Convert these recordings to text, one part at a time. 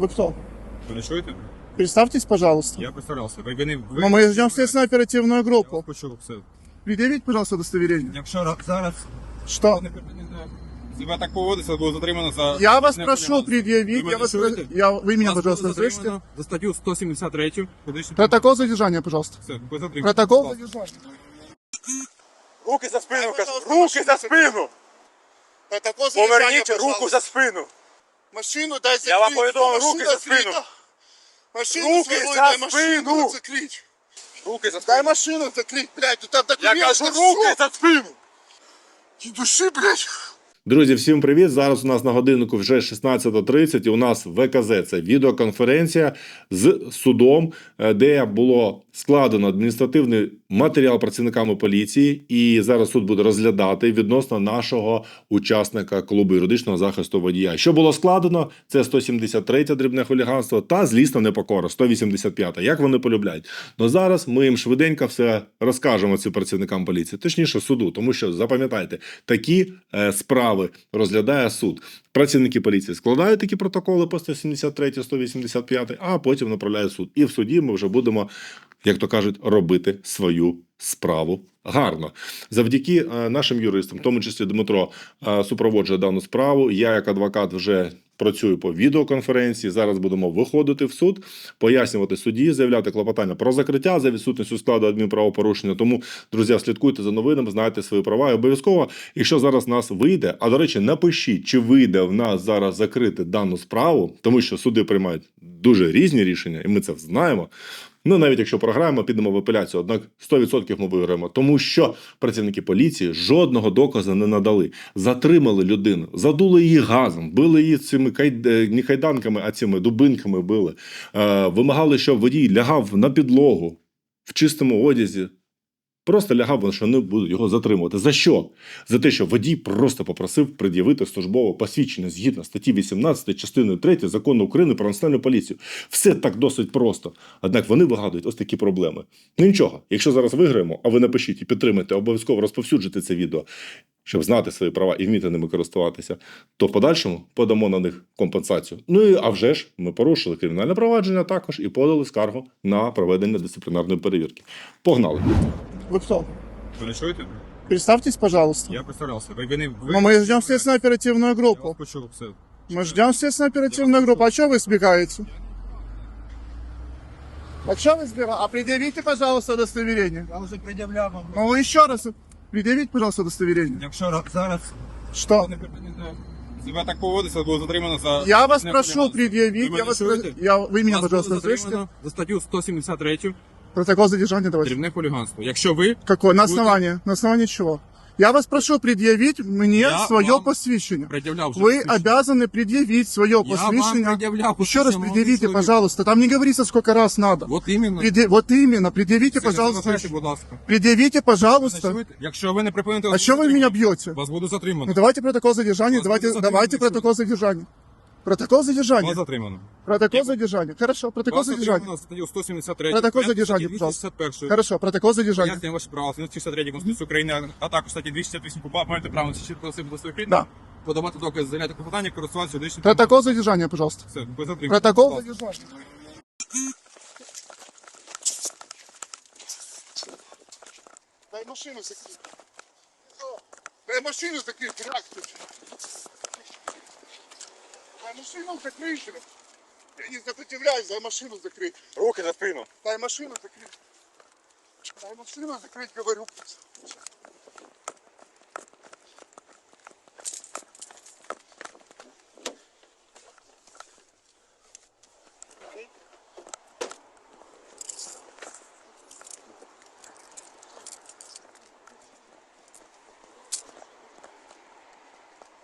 Вы кто? Вы не чуєте? Представьтесь, пожалуйста. Я представлявся. Ви, ви не... Ви... Но мы ждем следственную оперативную Я группу. вас почув все. Предъявить, пожалуйста, удостоверение. Якщо ра- зараз Что? не себе так поводиться, було затримано за... Я вас не прошу хуліганство. предъявить. Ви Я мене вас... чуєте? Я... Вы меня, Вас пожалуйста, було слышите? затримано За статтю 173. Публічний Протокол задержания, пожалуйста. Все, ви затримані. Протокол Будь ласка. задержания. Руки за спину, Дай, кажу. пожалуйста, Руки за машину спину! Протокол задержания, Поверніть руку пожалуйста. за спину! Машину дай закрыть. Я вам повідомив, Машина руки за спину. закрыта. Машину Руки свою за дай машину спину. закрыть. Руки за Дай спину. машину закрыть, блядь. Тут там Я документы. кажу, всё. руки за спину! Не души, блядь. Друзі, всім привіт! Зараз у нас на годиннику вже 16.30 і у нас ВКЗ. Це відеоконференція з судом, е, де було складено адміністративний матеріал працівниками поліції. І зараз суд буде розглядати відносно нашого учасника клубу юридичного захисту водія. Що було складено? Це 173 дрібне хуліганство та злісна непокора, 185. Як вони полюбляють? Ну зараз ми їм швиденько все розкажемо цим працівникам поліції, точніше суду, тому що запам'ятайте, такі е, справи розглядає суд. Працівники поліції складають такі протоколи по 173, 185, а потім направляють в суд. І в суді ми вже будемо, як то кажуть, робити свою справу гарно. Завдяки е, нашим юристам, в тому числі Дмитро, е, супроводжує дану справу. Я, як адвокат, вже працюю по відеоконференції. Зараз будемо виходити в суд, пояснювати судді, заявляти клопотання про закриття за відсутністю складу адмінправопорушення. Тому, друзі, слідкуйте за новинами, знайте свої права. І обов'язково, якщо зараз нас вийде, а до речі, напишіть, чи вийде в нас зараз закрити дану справу, тому що суди приймають дуже різні рішення, і ми це знаємо. Ну, навіть якщо програємо, підемо в апеляцію. Однак 100% ми виграємо, тому що працівники поліції жодного доказу не надали. Затримали людину, задули її газом, били її цими кайд... е, не кайданками, а цими дубинками били. Е, вимагали, щоб водій лягав на підлогу в чистому одязі. Просто лягав, що не будуть його затримувати. За що? За те, що водій просто попросив пред'явити службове посвідчення згідно статті 18 частини 3 закону України про національну поліцію. Все так досить просто. Однак вони вигадують ось такі проблеми. Ну нічого, якщо зараз виграємо, а ви напишіть і підтримайте, обов'язково розповсюджуйте це відео, щоб знати свої права і вміти ними користуватися, то в подальшому подамо на них компенсацію. Ну і а вже ж ми порушили кримінальне провадження також і подали скаргу на проведення дисциплінарної перевірки. Погнали! Вы кто? Ви не чуєте? Представьтесь, пожалуйста. Я представлявся. Ви, ви не... Ви... Но мы ждем следственную оперативную Я вас группу. почув все. Мы ждем следственную оперативную группу. А что вы сбегаете? А что вы сбегаете? А предъявите, пожалуйста, удостоверение. Я вже пред'являв вам. Ну еще раз. Предъявите, пожалуйста, удостоверение. Якщо ра- зараз Что? не себе так поводиться, було затримано за... Я вас не прошу хуліганство. предъявить. Ви Я мене вас... чуєте? Я... Вы меня, Вас пожалуйста, було слышите? затримано За статтю 173 Протокол задержания давайте. дрібне хуліганство. Якщо ви Какой? На Будете- основании? На основании чего? Я вас прошу предъявить мне Я свое вам посвящение. пред'являв вже Вы посвідчення. обязаны предъявить свое Я вам посвящение. пред'являв Еще раз посвідчення, предъявите, молодий пожалуйста. Там не говорится, сколько раз надо. чоловік. От іменно. Преди- Вот именно, предъявите, Це не пожалуйста. заважайте, будь ласка. Предъявите, Не пожалуйста. чуєте? Якщо ви не припините... А вас что буду вы меня затримано. бьете? Вас буду Ну затримано. давайте протокол задержания, Вас давайте, будет давайте затримано, протокол задержания. Протокол Вас задержания. затримано. Протокол задержания. Хорошо, протокол Вас задержания. затримано за статтю 173. Протокол порядку задержания, статті пожалуйста. 261. Хорошо, протокол задержания. Пояснюю ваші права. 163 Конституції України, а також статті 268 КУПА маєте право на чітко особисто свої України. Да. Подавати докази, заявляти клопотання, користуватися юридичним... Протокол задержания, пожалуйста. Все, ви затримані. Протокол Будь ласка. задержания. Дай машину закрыть. Дай машину закрыть, дурак ты. Дай машину закрыть. Я не сопротивляюсь, дай машину закрыть. Руки за спину! Дай машину закрыть. Дай машину закрыть, говорю.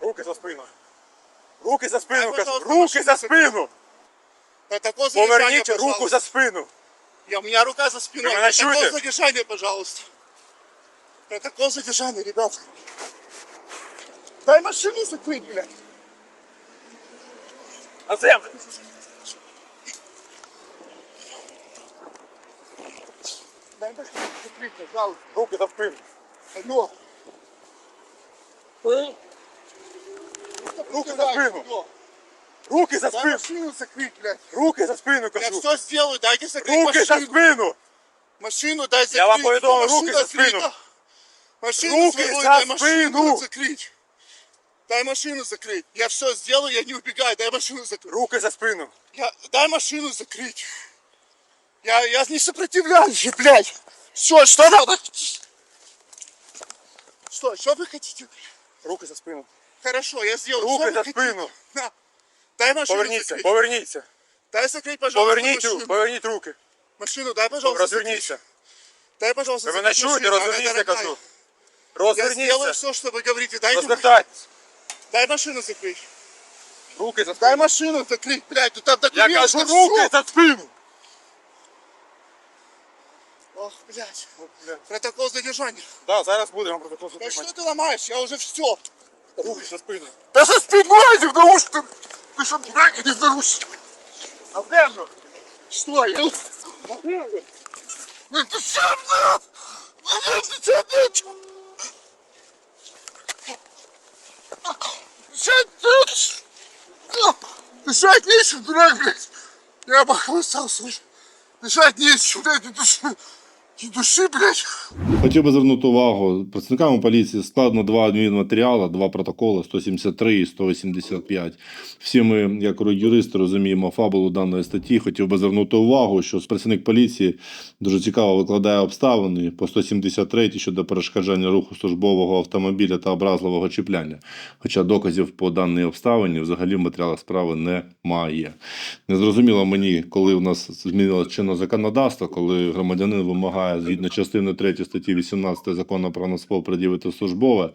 Руки за спину! Руки за спину, Дай, кажу! пожалуйста, Руки машину за закрыть. спину! Протокол задержания, Поверніть руку пожалуйста. за спину! Я, у меня рука за спиной. Вы меня Протокол чуете? задержания, пожалуйста. Протокол задержания, ребят. Дай машину закрыть, блядь. На землю! Дай машину закрыть, пожалуйста. Руки за спину! Алло. Руки за спину! Руки за спину! машину закрыть, блядь. Руки за спину, Я кажу! все сделаю, дайте закрыть Руки за машину. спину! Машину дай закрыть. Я вам повідомив, Машина руки за спину. открыта. Машину Руки свою за дай машину спину. закрыть. Дай машину закрыть. Я все сделаю, я не убегаю. Дай машину закрыть. Руки за спину! Я... Дай машину закрыть. Я, я не сопротивляюсь, блядь. Что, что надо? Что, что вы хотите? Руки за спину! Хорошо, я сделаю. Руки Что вы за хотите? спину! На. Дай машину Поверніться, закрыть. поверніться! Дай закрыть, пожалуйста, Поверніть, машину. ру- поверніть руки! Машину дай, пожалуйста. Розверніться! закрыть. Дай, пожалуйста, Ви мене закрыть чуєте? машину, она Розверніться, дорогая. кажу! Я сделаю Розверніться! все, что вы говорите. Дай, Розвертайтесь! дай машину закрыть. Руки за Дай спину! машину закрыть, блядь, тут там Я документы. кажу, всё. руки за спину! Ох, блядь. Протокол задержания. Да, зараз будемо протокол Да что затримати. ты ломаешь? Я уже все. Руки со спини. Та со спиною в наушник. Ти що, дурак, не нарушив? А де ж? Що я? Ну ти що, блядь? Ну ти що, блядь? Що ти? Ты что от нечего, дурак, блядь? Я похвастался. Ты что от нечего, блядь? Не! Не души, блядь! Хотів би звернути увагу, працівниками поліції складно два адмінматеріали, два протоколи 173 і 185. Всі ми, як юристи, розуміємо фабулу даної статті. Хотів би звернути увагу, що працівник поліції дуже цікаво викладає обставини по 173 щодо перешкоджання руху службового автомобіля та образливого чіпляння. Хоча доказів по даній обставині взагалі в матеріалах справи немає. Незрозуміло мені, коли в нас змінилось чинне законодавство, коли громадянин вимагає згідно частини 3 статті 18 закону про нацпол пред'явити службове,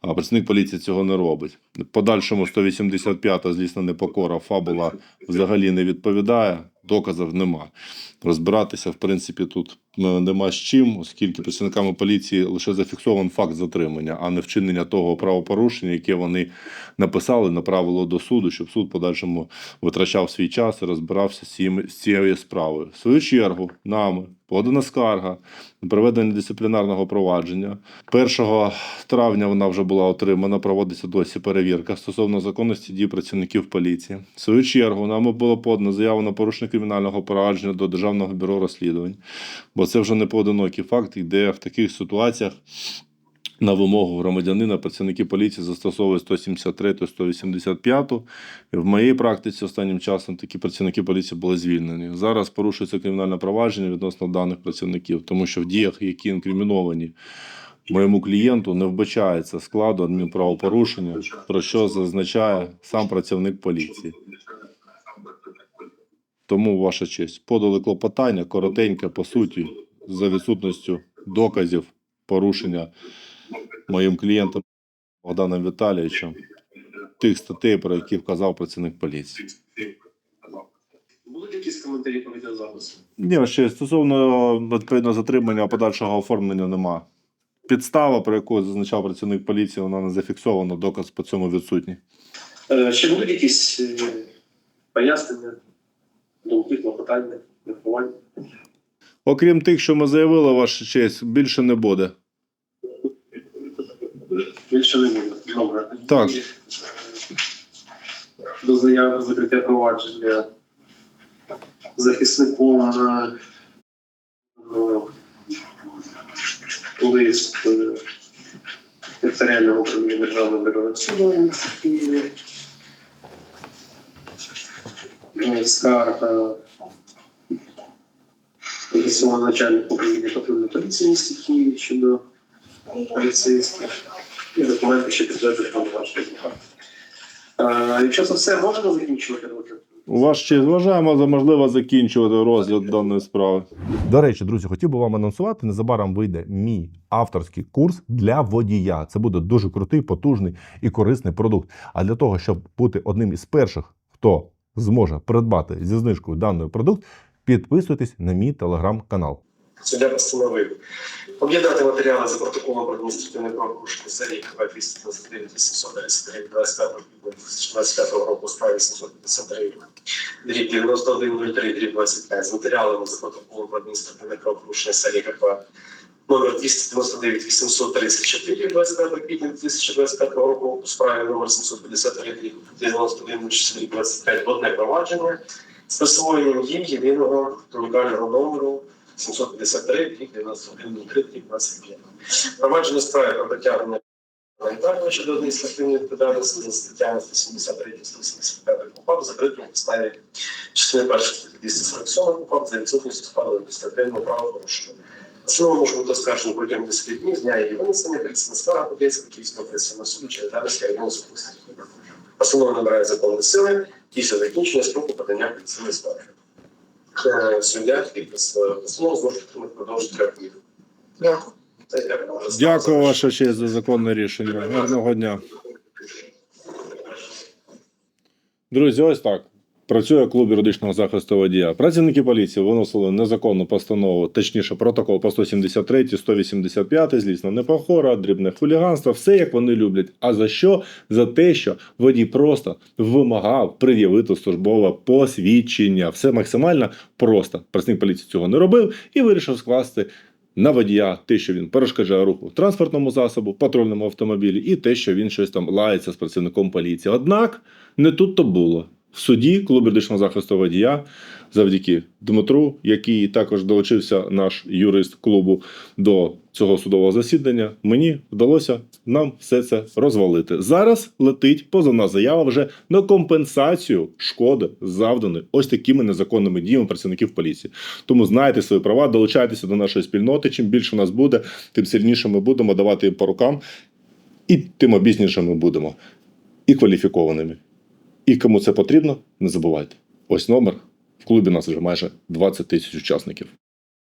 а працівник поліції цього не робить. Подальшому 185 злісна непокора, фабула взагалі не відповідає, доказів нема. Розбиратися, в принципі, тут нема з чим, оскільки працівниками поліції лише зафіксований факт затримання, а не вчинення того правопорушення, яке вони написали, направили до суду, щоб суд подальшому витрачав свій час і розбирався з, цією справою. В свою чергу, нами подана скарга на проведення дисциплінарного провадження. 1 травня вона вже була отримана, проводиться досі перевірка стосовно законності дій працівників поліції. В свою чергу, нами було подано заяву на порушення кримінального провадження до Державного бюро розслідувань, бо це вже не поодинокий факт, де в таких ситуаціях на вимогу громадянина працівники поліції застосовують 173 185 В моїй практиці останнім часом такі працівники поліції були звільнені. Зараз порушується кримінальне провадження відносно даних працівників, тому що в діях, які інкриміновані моєму клієнту, не вбачається складу адмінправопорушення, про що зазначає сам працівник поліції. Тому, ваша честь, подали клопотання коротеньке, по суті, за відсутністю доказів порушення моїм клієнтом Богданом Віталійовичем тих статей, про які вказав працівник поліції. Будуть якісь коментарі по відеозапису? Ні, ще стосовно відповідно затримання подальшого оформлення нема. Підстава, про яку зазначав працівник поліції, вона не зафіксована, доказ по цьому відсутній. Ще будуть якісь е, пояснення, думки, клопотання, міркування? Окрім тих, що ми заявили, ваша честь, більше не буде. Більше не буде. Добре. Так. До заяви закриття провадження захисником е, лист е, територіального управління Державного бюро розслідувань в Києві. Е, Скарга Поліційного начальника управління патрульної поліції в місті Києві щодо поліцейських і документи, що підтверджують повноваження. Е, Якщо це все можна закінчувати розгляд? Ваш честь, вважаємо за можливо закінчувати розгляд даної справи. До речі, друзі, хотів би вам анонсувати. Незабаром вийде мій авторський курс для водія. Це буде дуже крутий, потужний і корисний продукт. А для того, щоб бути одним із перших, хто зможе придбати зі знижкою даний продукт, підписуйтесь на мій телеграм-канал. Суддя постановив об'єднати матеріали за протоколом про адміністративне правопорушення за рік 229 893 25 25 року справі 753 дріб 9103 дріб 25 з матеріалами за протоколом про адміністративне правопорушення за рік номер 299 834 25 квітня 2025 року у справі номер 753 91 числі 25 одне провадження з присвоєнням їм єдиного унікального номеру 753 91 03 25. Провадження справи про притягнення Гуманітарного щодо адміністративної відповідальності за статтями 173 185 КУПАП закрито на підставі частини першої статті 247 КУПАП за відсутністю складу адміністративного правопорушення. Основно може бути оскаржено протягом 10 днів з дня її винесення представництва подається Київського апеляційного суду чи Дарської районної особистості. Постанова набирає законної сили після закінчення строку подання апеляційної скарги. Е, Суддя підпис постанови знову ж таки продовжить трьох днів. Дякую. Дякую, ваша честь, за законне рішення. Гарного дня. Друзі, ось так. Працює клуб юридичного захисту водія. Працівники поліції виносили незаконну постанову, точніше, протокол по 173, 185, злісно непохора, дрібне хуліганство, все як вони люблять. А за що? За те, що водій просто вимагав пред'явити службове посвідчення. Все максимально просто. Працівник поліції цього не робив і вирішив скласти на водія те, що він перешкоджає руху транспортному засобу, патрульному автомобілі, і те, що він щось там лається з працівником поліції. Однак не тут то було. В суді клуб юридичного захисту водія, завдяки Дмитру, який також долучився наш юрист клубу до цього судового засідання, мені вдалося нам все це розвалити. Зараз летить позовна заява вже на компенсацію шкоди, завданої ось такими незаконними діями працівників поліції. Тому знайте свої права, долучайтеся до нашої спільноти. Чим більше нас буде, тим сильніше ми будемо давати їм по рукам, і тим обізнішими будемо і кваліфікованими. І кому це потрібно, не забувайте. Ось номер. В клубі нас вже майже 20 тисяч учасників.